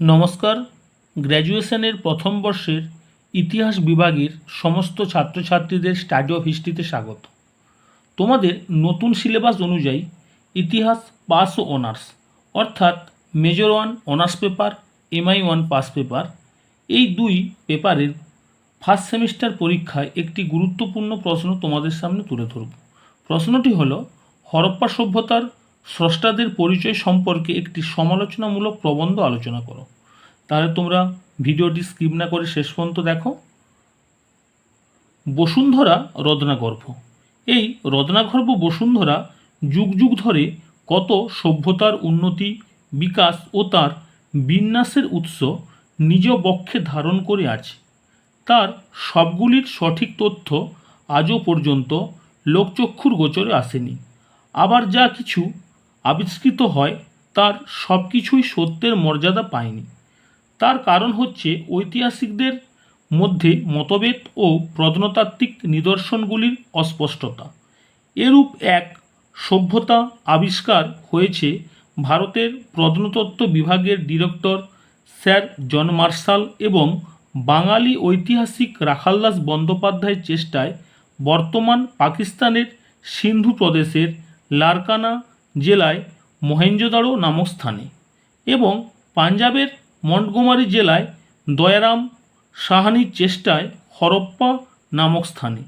নমস্কার। গ্র্যাজুয়েশনের প্রথম বর্ষের ইতিহাস বিভাগের সমস্ত ছাত্রছাত্রীদের স্টাডি অফ হিস্ট্রিতে স্বাগত। তোমাদের নতুন সিলেবাস অনুযায়ী ইতিহাস পাস ও অনার্স, অর্থাৎ major one honours paper, MI one pass paper, এই দুই পেপারের ফার্স্ট সেমিস্টার পরীক্ষায় একটি গুরুত্বপূর্ণ প্রশ্ন তোমাদের সামনে তুলে ধরব। প্রশ্নটি হলো, হরপ্পা সভ্যতার স্রষ্টাদের পরিচয় সম্পর্কে একটি সমালোচনামূলক প্রবন্ধ আলোচনা করো। তাহলে তোমরা ভিডিওটি স্কিপ না করে শেষ পর্যন্ত দেখো। বসুন্ধরা রত্নাগর্ভ। এই রত্নাগর্ভ বসুন্ধরা যুগ যুগ ধরে কত সভ্যতার উন্নতি, বিকাশ ও তার বিন্যাসের উৎস নিজ বক্ষে ধারণ করে আছে। তার সবগুলির সঠিক তথ্য আজও পর্যন্ত লোকচক্ষুর গোচরে আসেনি। আবার যা কিছু আবিষ্কৃত হয়, তার সব কিছুই সত্যের মর্যাদা পায়নি। তার কারণ হচ্ছে ঐতিহাসিকদের মধ্যে মতভেদ ও প্রত্নতাত্ত্বিক নিদর্শনগুলির অস্পষ্টতা। এরূপ এক সভ্যতা আবিষ্কার হয়েছে ভারতের প্রত্নতত্ত্ব বিভাগের ডিরেক্টর স্যার জন মার্শাল এবং বাঙালি ঐতিহাসিক রাখালদাস বন্দ্যোপাধ্যায়ের চেষ্টায় বর্তমান পাকিস্তানের সিন্ধু প্রদেশের লারকানা জেলায় মহেঞ্জোদারো নামক স্থানে এবং পাঞ্জাবের মন্টগোমারি জেলায় দয়ারাম সাহানির চেষ্টায় হরপ্পা নামক স্থানে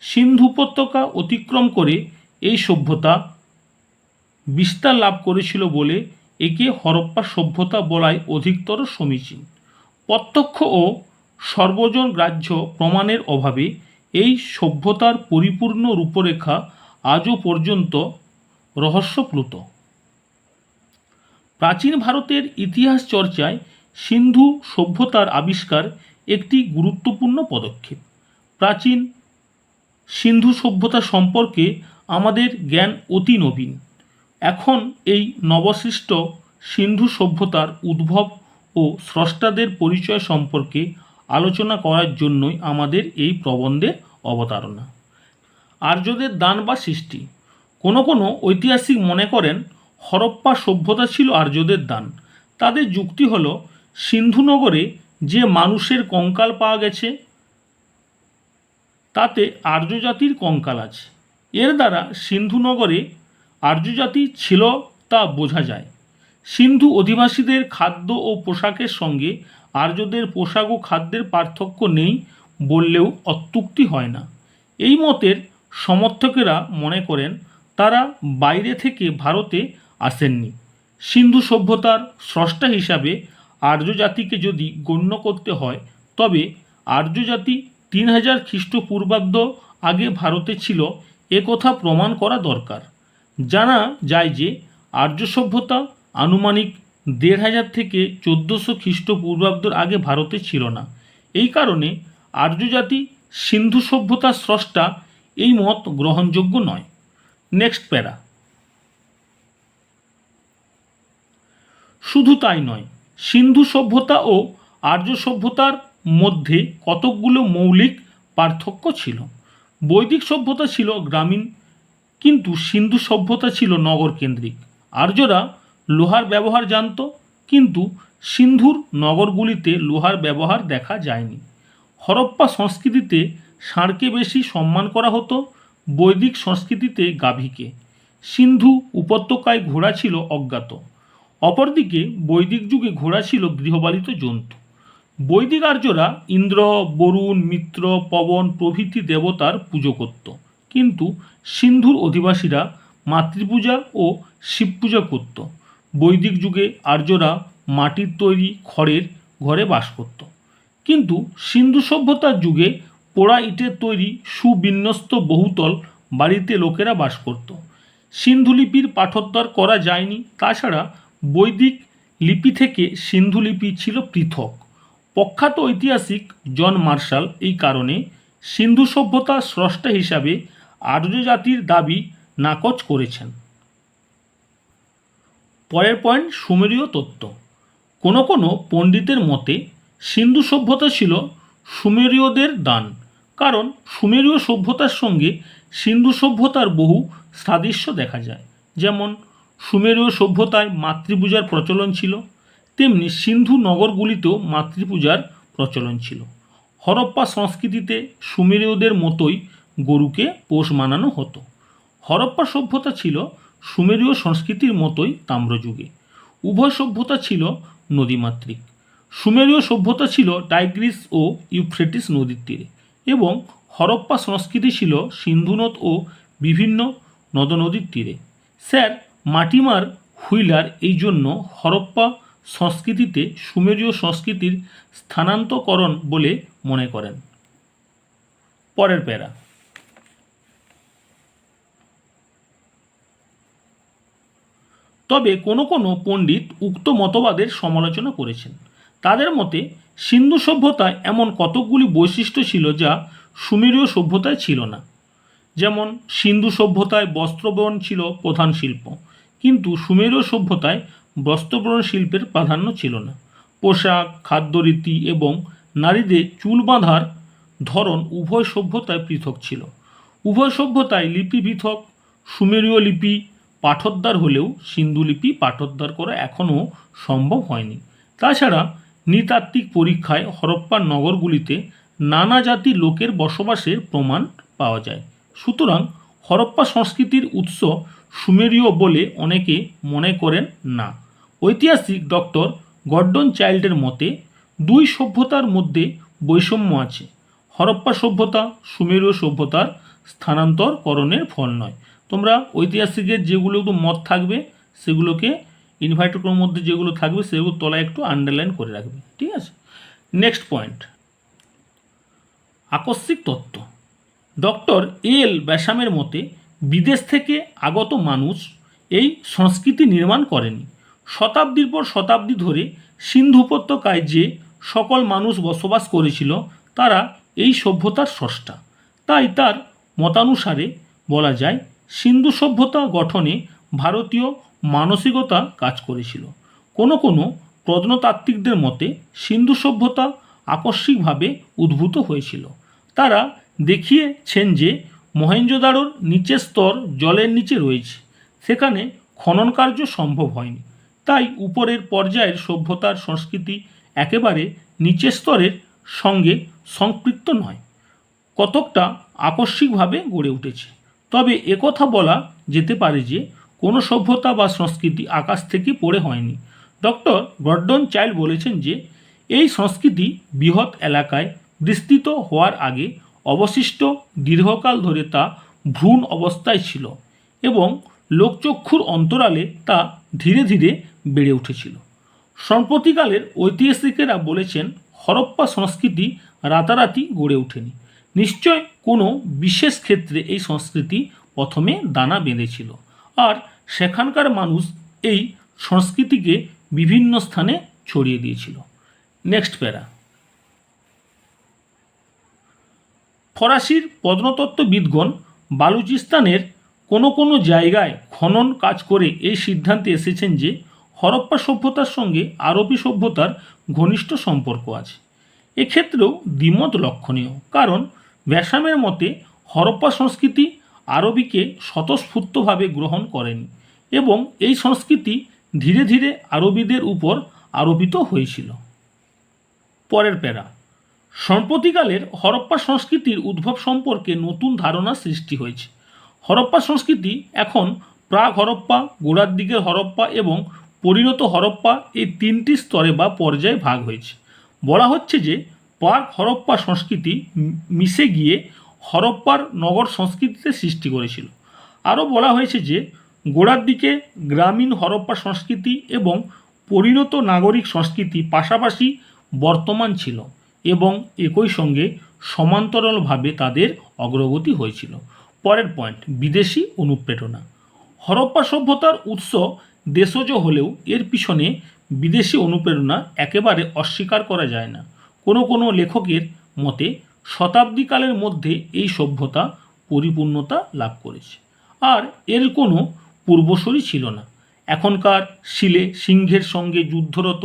সিন্ধু উপত্যকা অতিক্রম করে এই সভ্যতা বিস্তার লাভ করেছিল বলে একে হরপ্পা সভ্যতা বলাই অধিকতর সমীচীন। প্রত্যক্ষ ও সর্বজন গ্রাহ্য প্রমাণের অভাবে এই সভ্যতার পরিপূর্ণ রূপরেখা আজও পর্যন্ত রহস্যপ্লুত প্রাচীন ভারতের ইতিহাস চর্চায় সিন্ধু সভ্যতার আবিষ্কার একটি গুরুত্বপূর্ণ পদক্ষেপ। প্রাচীন সিন্ধু সভ্যতা সম্পর্কে আমাদের জ্ঞান অতি নবীন। এখন এই নবসৃষ্ট সিন্ধু সভ্যতার উদ্ভব ও স্রষ্টাদের পরিচয় সম্পর্কে আলোচনা করার জন্যই আমাদের এই প্রবন্ধের অবতারণা। আর্যদের দান বা সৃষ্টি। কোনো কোনো ঐতিহাসিক মনে করেন হরপ্পা সভ্যতা ছিল আর্যদের দান। তাদের যুক্তি হলো, সিন্ধুনগরে যে মানুষের কঙ্কাল পাওয়া গেছে, তাতে আর্য জাতির কঙ্কাল আছে। এর দ্বারা সিন্ধুনগরে আর্য জাতি ছিল তা বোঝা যায়। সিন্ধু অধিবাসীদের খাদ্য ও পোশাকের সঙ্গে আর্যদের পোশাক ও খাদ্যের পার্থক্য নেই বললেও অত্যুক্তি হয় না। এই মতের সমর্থকেরা মনে করেন তারা বাইরে থেকে ভারতে আসেননি। সিন্ধু সভ্যতার স্রষ্টা হিসাবে আর্য জাতিকে যদি গণ্য করতে হয়, তবে আর্য জাতি তিন হাজার খ্রিস্টপূর্বাব্দ আগে ভারতে ছিল, এ কথা প্রমাণ করা দরকার। জানা যায় যে আর্য সভ্যতা আনুমানিক দেড় হাজার থেকে চোদ্দোশো খ্রিস্টপূর্বাব্দর আগে ভারতে ছিল না। এই কারণে আর্য জাতি সিন্ধু সভ্যতার স্রষ্টা এই মত গ্রহণযোগ্য নয়। নেক্সট প্যারা। শুধু তাই নয়, সিন্ধু সভ্যতা ও আর্য সভ্যতার মধ্যে কতকগুলো মৌলিক পার্থক্য ছিল। বৈদিক সভ্যতা ছিল গ্রামীণ, কিন্তু সিন্ধু সভ্যতা ছিল নগর কেন্দ্রিক আর্যরা লোহার ব্যবহার জানত, কিন্তু সিন্ধুর নগরগুলিতে লোহার ব্যবহার দেখা যায়নি। হরপ্পা সংস্কৃতিতে ষাঁড়কে বেশি সম্মান করা হতো বৈদিক সংস্কৃতিতে গাভীকে। সিন্ধু উপত্যকায় ঘোড়া ছিল অজ্ঞাত। অপরদিকে বৈদিক যুগে ঘোড়া ছিল গৃহপালিত জন্তু। বৈদিক আর্যরা ইন্দ্র, বরুণ, মিত্র, পবন প্রভৃতি দেবতার পুজো করত। কিন্তু সিন্ধুর অধিবাসীরা মাতৃপূজা ও শিব পূজা করত। বৈদিক যুগে আর্যরা মাটির তৈরি খড়ের ঘরে বাস করত। কিন্তু সিন্ধু সভ্যতার যুগে পোড়া ইটের তৈরি সুবিন্যস্ত বহুতল বাড়িতে লোকেরা বাস করত। সিন্ধু লিপির পাঠোদ্ধার করা যায়নি, তাছাড়া বৈদিক লিপি থেকে সিন্ধু লিপি ছিল পৃথক। প্রখ্যাত ঐতিহাসিক জন মার্শাল এই কারণে সিন্ধু সভ্যতা স্রষ্টা হিসাবে আর্য জাতির দাবি নাকচ করেছেন। পরের পয়েন্ট, সুমেরীয় তত্ত্ব। কোনো কোনো পণ্ডিতের মতে, সিন্ধু সভ্যতা ছিল সুমেরীয়দের দান। কারণ সুমেরীয় সভ্যতার সঙ্গে সিন্ধু সভ্যতার বহু সাদৃশ্য দেখা যায়। যেমন সুমেরীয় সভ্যতায় মাতৃপূজার প্রচলন ছিল, তেমনি সিন্ধু নগরগুলিতেও মাতৃপূজার প্রচলন ছিল। হরপ্পা সংস্কৃতিতে সুমেরীয়দের মতোই গরুকে পোষ মানানো হতো। হরপ্পা সভ্যতা ছিল সুমেরীয় সংস্কৃতির মতোই তাম্রযুগে। উভয় সভ্যতা ছিল নদীমাতৃক। সুমেরীয় সভ্যতা ছিল টাইগ্রিস ও ইউফ্রেটিস নদীর তীরে। এবং হরপ্পা সংস্কৃতি ছিল সিন্ধু নদ ও বিভিন্ন নদনদীর তীরে। স্যার মাটিমার হুইলার এই জন্য হরপ্পা সংস্কৃতিতে সুমেরীয় সংস্কৃতির স্থানান্তকরণ বলে মনে করেন। পরের প্যারা। তবে কোনো কোনো পণ্ডিত উক্ত মতবাদের সমালোচনা করেছেন। তাদের মতে সিন্ধু সভ্যতায় এমন কতকগুলি বৈশিষ্ট্য ছিল যা সুমেরীয় সভ্যতায় ছিল না? যেমন, সিন্ধু সভ্যতায় বস্ত্রবরণ ছিল প্রধান শিল্প, কিন্তু সুমেরীয় সভ্যতায় বস্ত্রবরণ শিল্পের প্রাধান্য ছিল না। পোশাক, খাদ্যরীতি এবং নারীদের চুল বাঁধার ধরন উভয় সভ্যতায় পৃথক ছিল। উভয় সভ্যতায় লিপি পৃথক, সুমেরীয় লিপি পাঠোদ্ধার হলেও সিন্ধু লিপি পাঠোদ্ধার করা এখনও সম্ভব হয়নি। তাছাড়া নৃতাত্ত্বিক পরীক্ষায় হরপ্পার নগরগুলিতে নানা জাতি লোকের বসবাসের প্রমাণ পাওয়া যায়। সুতরাং হরপ্পা সংস্কৃতির উৎস সুমেরীয় বলে অনেকে মনে করেন না। ঐতিহাসিক ডক্টর গর্ডন চাইল্ডের মতে, দুই সভ্যতার মধ্যে বৈষম্য আছে। হরপ্পা সভ্যতা সুমেরীয় সভ্যতার স্থানান্তরকরণের ফল নয়। তোমরা ঐতিহাসিকের যেগুলো মত থাকবে, সেগুলোকে ইনভাইটের মধ্যে যেগুলো থাকবে, সেগুলো তলায় একটু আন্ডারলাইন করে রাখবে, ঠিক আছে? নেক্সট পয়েন্ট আকস্মিক তত্ত্ব। ডক্টর এল ব্যাসামের মতে, বিদেশ থেকে আগত মানুষ এই সংস্কৃতি নির্মাণ করেনি। শতাব্দীর পর শতাব্দী ধরে সিন্ধু উপত্যকায় যে সকল মানুষ বসবাস করেছিল, তারা এই সভ্যতার স্রষ্টা। তাই তার মতানুসারে বলা যায়, সিন্ধু সভ্যতা গঠনে ভারতীয় মানসিকতা কাজ করেছিল। কোনো কোনো প্রত্নতাত্ত্বিকদের মতে সিন্ধু সভ্যতা আকস্মিকভাবে উদ্ভূত হয়েছিল। তারা দেখিয়েছেন যে মহেঞ্জোদারোর নিচের স্তর জলের নিচে রয়েছে, সেখানে খনন কার্য সম্ভব হয়নি। তাই উপরের পর্যায়ের সভ্যতার সংস্কৃতি একেবারে নিচের স্তরের সঙ্গে সম্পৃক্ত নয়, কতকটা আকস্মিকভাবে গড়ে উঠেছে। তবে একথা বলা যেতে পারে যে কোনো সভ্যতা বা সংস্কৃতি আকাশ থেকে পড়ে হয়নি। ডক্টর গর্ডন চাইল্ড বলেছেন যে, এই সংস্কৃতি বৃহৎ এলাকায় বিস্তৃত হওয়ার আগে অবশিষ্ট দীর্ঘকাল ধরে তা ভ্রূণ অবস্থায় ছিল এবং লোকচক্ষুর অন্তরালে তা ধীরে ধীরে বেড়ে উঠেছিল। সম্প্রতিকালের ঐতিহাসিকেরা বলেছেন, হরপ্পা সংস্কৃতি রাতারাতি গড়ে ওঠেনি। নিশ্চয় কোনো বিশেষ ক্ষেত্রে এই সংস্কৃতি প্রথমে দানা বেঁধেছিল। আর সেখানকার মানুষ এই সংস্কৃতিকে বিভিন্ন স্থানে ছড়িয়ে দিয়েছিল। নেক্সট প্যারা। ফরাসির প্রত্নতত্ত্ববিদগণ বালুচিস্তানের কোনো কোনো জায়গায় খনন কাজ করে এই সিদ্ধান্তে এসেছেন যে হরপ্পা সভ্যতার সঙ্গে আরবি সভ্যতার ঘনিষ্ঠ সম্পর্ক আছে। এক্ষেত্রেও দ্বিমত লক্ষণীয়, কারণ ব্যাসামের মতে হরপ্পা সংস্কৃতি আরবিকে স্বতঃস্ফূর্তভাবে গ্রহণ করেনি এবং এই সংস্কৃতি ধীরে ধীরে আরবিদের উপর আরোপিত হয়েছিল। পরের প্যারা। সম্প্রতিকালের হরপ্পা সংস্কৃতির উদ্ভব সম্পর্কে নতুন ধারণা সৃষ্টি হয়েছে। হরপ্পা সংস্কৃতি এখন প্রাক হরপ্পা, গোড়ার দিকের হরপ্পা এবং পরিণত হরপ্পা এই তিনটি স্তরে বা পর্যায়ে ভাগ হয়েছে। বলা হচ্ছে যে প্রাক হরপ্পা সংস্কৃতি মিশে গিয়ে হরপ্পার নগর সংস্কৃতিতে সৃষ্টি করেছিল। আরও বলা হয়েছে যে, গোড়ার দিকে গ্রামীণ হরপ্পা সংস্কৃতি এবং পরিণত নাগরিক সংস্কৃতি পাশাপাশি বর্তমান ছিল এবং একই সঙ্গে সমান্তরালভাবে তাদের অগ্রগতি হয়েছিল। পরের পয়েন্ট, বিদেশি অনুপ্রেরণা। হরপ্পা সভ্যতার উৎস দেশজ হলেও এর পিছনে বিদেশি অনুপ্রেরণা একেবারে অস্বীকার করা যায় না। কোনো কোনো লেখকের মতে শতাব্দীকালের মধ্যে এই সভ্যতা পরিপূর্ণতা লাভ করেছে। আর এর কোনো পূর্বসূরি ছিল না। এখনকার শিলে সিংহের সঙ্গে যুদ্ধরত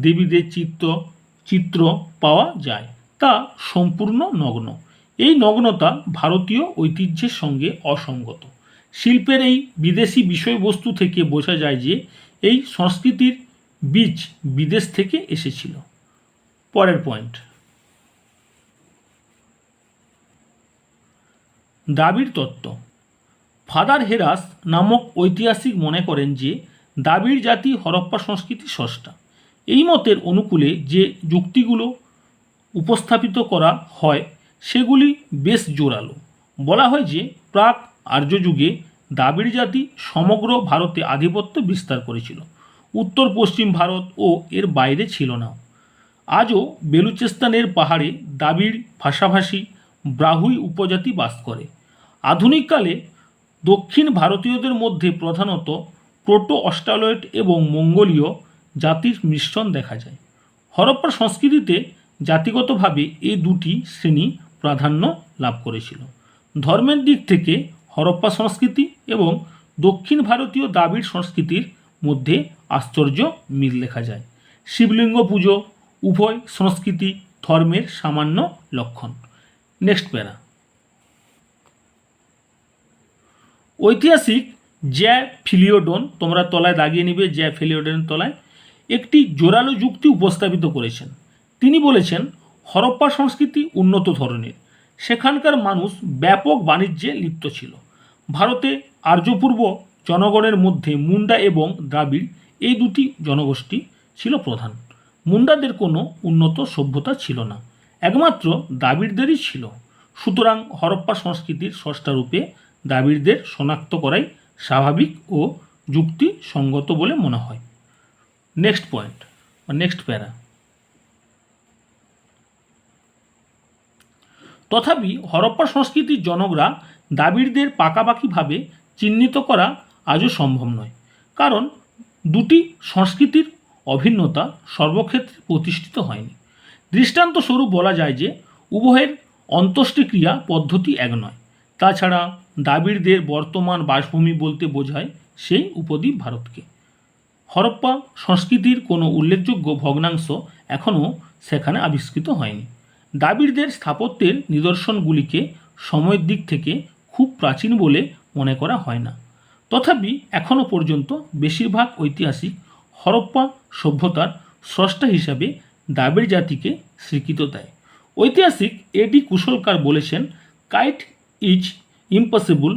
দেবীদের চিত্র চিত্র পাওয়া যায়। তা সম্পূর্ণ নগ্ন। এই নগ্নতা ভারতীয় ঐতিহ্যের সঙ্গে অসঙ্গত। শিল্পের এই বিদেশি বিষয়বস্তু থেকে বোঝা যায় যে এই সংস্কৃতির বীজ বিদেশ থেকে এসেছিল। পরের পয়েন্ট। দাবির তত্ত্ব। ফাদার হেরাস নামক ঐতিহাসিক মনে করেন যে, দাবির জাতি হরপ্পা সংস্কৃতি স্রষ্টা। এই মতের অনুকূলে যে যুক্তিগুলো উপস্থাপিত করা হয়, সেগুলি বেশ জোরালো। বলা হয় যে, প্রাক আর্য যুগে দাবিড় জাতি সমগ্র ভারতে আধিপত্য বিস্তার করেছিল। উত্তর পশ্চিম ভারত ও এর বাইরে ছিল না। আজও বেলুচিস্তানের পাহাড়ে দাবিড় ভাষাভাষী ব্রাহুই উপজাতি বাস করে। আধুনিককালে দক্ষিণ ভারতীয়দের মধ্যে প্রধানত প্রোটো অস্ট্রালয়েড এবং মঙ্গোলীয় জাতির মিশ্রণ দেখা যায়। হরপ্পা সংস্কৃতিতে জাতিগতভাবে এই দুটি শ্রেণি প্রাধান্য লাভ করেছিল। ধর্মের দিক থেকে হরপ্পা সংস্কৃতি এবং দক্ষিণ ভারতীয় দ্রাবিড় সংস্কৃতির মধ্যে আশ্চর্য মিল দেখা যায়। শিবলিঙ্গ পুজো, উভয় সংস্কৃতি ধর্মের সামান্য লক্ষণ। নেক্সট প্যারা। ঐতিহাসিক জ্যা ফিলিওডন, তোমরা তলায় দাগিয়ে নিবে জ্যা ফিলিওডনের তলায়, একটি জোরালো যুক্তি উপস্থাপিত করেছেন। তিনি বলেছেন, হরপ্পা সংস্কৃতি উন্নত ধরনের। সেখানকার মানুষ ব্যাপক বাণিজ্যে লিপ্ত ছিল। ভারতে আর্যপূর্ব জনগণের মধ্যে মুন্ডা এবং দ্রাবিড় এই দুটি জনগোষ্ঠী ছিল প্রধান। মুন্ডাদের কোনো উন্নত সভ্যতা ছিল না। একমাত্র দ্রাবিড়দেরই ছিল। সুতরাং হরপ্পা সংস্কৃতির স্রষ্টারূপে দ্রাবিড়দের শনাক্ত করাই স্বাভাবিক ও যুক্তিসঙ্গত বলে মনে হয়। নেক্সট পয়েন্ট, বা নেক্সট প্যারা। তথাপি হরপ্পা সংস্কৃতির জনকরা দ্রাবিড়দের পাকাপাকিভাবে চিহ্নিত করা আজও সম্ভব নয়, কারণ দুটি সংস্কৃতির অভিন্নতা সর্বক্ষেত্রে প্রতিষ্ঠিত হয়নি। দৃষ্টান্তস্বরূপ বলা যায় যে, উভয়ের অন্ত্যেষ্টিক্রিয়া পদ্ধতি এক নয়। তাছাড়া দ্রাবিড়দের বর্তমান বাসভূমি বলতে বোঝায় সেই উপদ্বীপ ভারতকে। হরপ্পা সংস্কৃতির কোনো উল্লেখযোগ্য ভগ্নাংশ এখনও সেখানে আবিষ্কৃত হয়নি। দ্রাবিড়দের স্থাপত্যের নিদর্শনগুলিকে সময়ের দিক থেকে খুব প্রাচীন বলে মনে করা হয় না। তথাপি এখনও পর্যন্ত বেশিরভাগ ঐতিহাসিক হরপ্পা সভ্যতার স্রষ্টা হিসাবে দ্রাবিড় জাতিকে স্বীকৃত দেয়। ঐতিহাসিক এডি কুশলকার বলেছেন, quite is impossible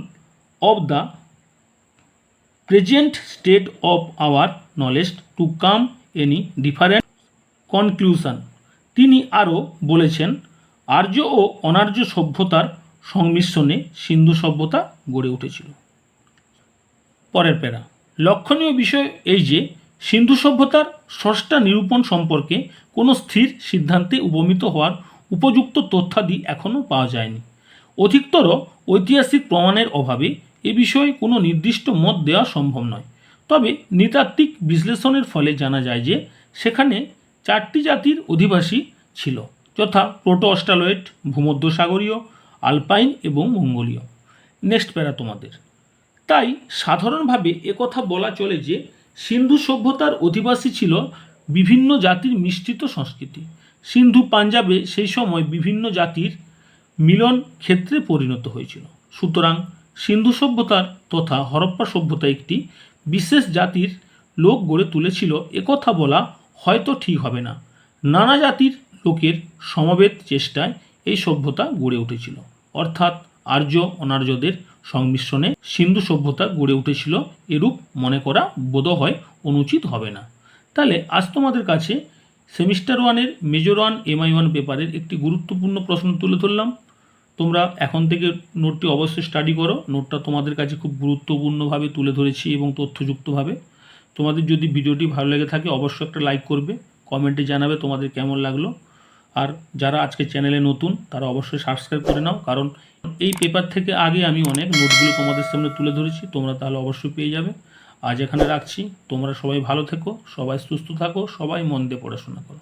of the present state of our knowledge to come any different conclusion তিনি আরও বলেছেন, আর্য ও অনার্য সভ্যতার সংমিশ্রণে সিন্ধু সভ্যতা গড়ে উঠেছিল। পরের প্যারা। লক্ষণীয় বিষয় এই যে, সিন্ধু সভ্যতার স্রষ্টা নিরূপণ সম্পর্কে কোনো স্থির সিদ্ধান্তে উপনীত হওয়ার উপযুক্ত তথ্যাদি এখনও পাওয়া যায়নি। অধিকতর ঐতিহাসিক প্রমাণের অভাবে এ বিষয়ে কোনো নির্দিষ্ট মত দেওয়া সম্ভব নয়। তবে নৃতাত্ত্বিক বিশ্লেষণের ফলে জানা যায় যে, সেখানে চারটি জাতির অধিবাসী ছিল, যথা প্রোটো অস্ট্রালয়েড ভূমধ্যসাগরীয়, আলপাইন এবং মঙ্গোলীয়। নেক্সট প্যারা তোমাদের। তাই সাধারণভাবে একথা বলা চলে যে, সিন্ধু সভ্যতার অধিবাসী ছিল বিভিন্ন জাতির মিশ্রিত সংস্কৃতি। সিন্ধু পাঞ্জাবে সেই সময় বিভিন্ন জাতির মিলন ক্ষেত্রে পরিণত হয়েছিল। সুতরাং সিন্ধু সভ্যতার তথা হরপ্পা সভ্যতা একটি বিশেষ জাতির লোক গড়ে তুলেছিল একথা বলা হয়তো ঠিক হবে না। নানা জাতির লোকের সমবেত চেষ্টায় এই সভ্যতা গড়ে উঠেছিল। অর্থাৎ আর্য অনার্যদের সংমিশ্রণে সিন্ধু সভ্যতা গড়ে উঠেছিল, এরূপ মনে করা বোধহয় অনুচিত হবে না। তাহলে আজ তোমাদের কাছে সেমিস্টার ওয়ানের মেজর ওয়ান এমআই ওয়ান পেপারের একটি গুরুত্বপূর্ণ প্রশ্ন তুলে ধরলাম। তোমরা এখন থেকে নোটটি অবশ্যই স্টাডি করো। নোটটা তোমাদের কাছে খুব গুরুত্বপূর্ণভাবে তুলে ধরেছি এবং তথ্যযুক্তভাবে। তোমাদের যদি ভিডিওটি ভালো লেগে থাকে, অবশ্যই একটা লাইক করবে কমেন্টে জানাবে তোমাদের কেমন লাগল। আর যারা আজকে চ্যানেলে নতুন, তারা অবশ্যই সাবস্ক্রাইব করে নাও, কারণ এই পেপার থেকে আগে আমি অনেক নোটগুলো তোমাদের সামনে তুলে ধরেছি, তোমরা তাহলে অবশ্যই পেয়ে যাবে। আজ এখানে রাখছি, তোমরা সবাই ভালো থেকো, সবাই সুস্থ থাকো, সবাই মন দিয়ে পড়াশোনা করো।